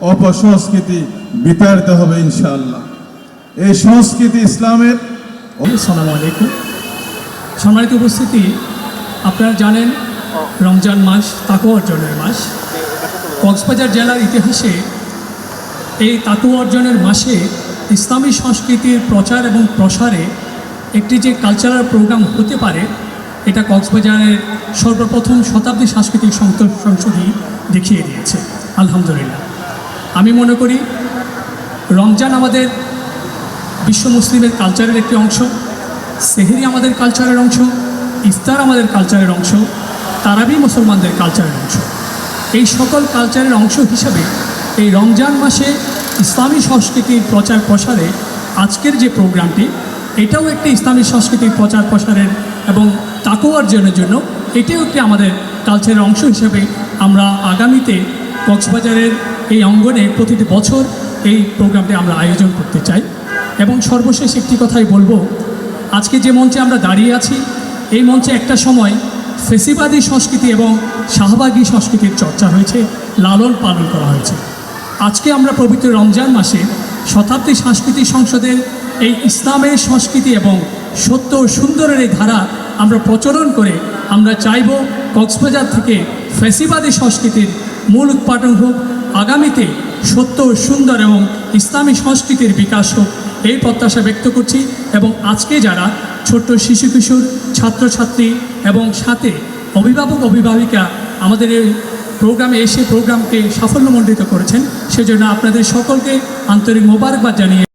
অপসংস্কৃতি বিতাড়িত হবে ইনশাআল্লাহ। এই সংস্কৃতি ইসলামের আসসালামু আলাইকুম। সম্মানিত উপস্থিতি, আপনারা জানেন রমজান মাস তাকু অর্জনের মাস। কক্সবাজার জেলার ইতিহাসে এই তাকু অর্জনের মাসে ইসলামী সংস্কৃতির প্রচার এবং প্রসারে একটি যে কালচারাল প্রোগ্রাম হতে পারে, এটা কক্সবাজারের সর্বপ্রথম শতাব্দী সাংস্কৃতিক সংস- সংসদই দেখিয়ে দিয়েছে। আলহামদুলিল্লাহ। আমি মনে করি রমজান আমাদের বিশ্ব মুসলিমের কালচারের একটি অংশ, সেহেরি আমাদের কালচারের অংশ, ইফতার আমাদের কালচারের অংশ, তারাবি মুসলমানদের কালচারের অংশ। এই সকল কালচারের অংশ হিসাবে এই রমজান মাসে ইসলামী সংস্কৃতির প্রচার প্রসারে আজকের যে প্রোগ্রামটি, এটাও একটি ইসলামী সংস্কৃতির প্রচার প্রসারের এবং তাকু অর্জনের জন্য এটিও একটি আমাদের কালচারের অংশ হিসেবে আমরা আগামীতে কক্সবাজারের এই অঙ্গনে প্রতিটি বছর এই প্রোগ্রামটি আমরা আয়োজন করতে চাই। এবং সর্বশেষ একটি কথাই বলব, আজকে যে মঞ্চে আমরা দাঁড়িয়ে আছি, এই মঞ্চে একটা সময় ফেসিবাদী সংস্কৃতি এবং শাহবাগী সংস্কৃতির চর্চা হয়েছে, লালন পালন করা হয়েছে। আজকে আমরা পবিত্র রমজান মাসে শতাব্দী সাংস্কৃতিক সংসদের এই ইসলামের সংস্কৃতি এবং সত্য সুন্দরের এই ধারা আমরা প্রচলন করে আমরা চাইব কক্সবাজার থেকে ফেসিবাদী সংস্কৃতির মূল উৎপাদন হোক, আগামীতে সত্য, সুন্দর এবং ইসলামী সংস্কৃতির বিকাশ হোক, এই প্রত্যাশা ব্যক্ত করছি এবং আজকে যারা ছোট্ট শিশু কিশোর, ছাত্রছাত্রী এবং সাথে অভিভাবক, অভিভাবিকা আমাদের এই প্রোগ্রামে এসে প্রোগ্রামকে সাফল্যমণ্ডিত করেছেন, সেজন্য আপনাদের সকলকে আন্তরিক মোবারকবাদ জানিয়ে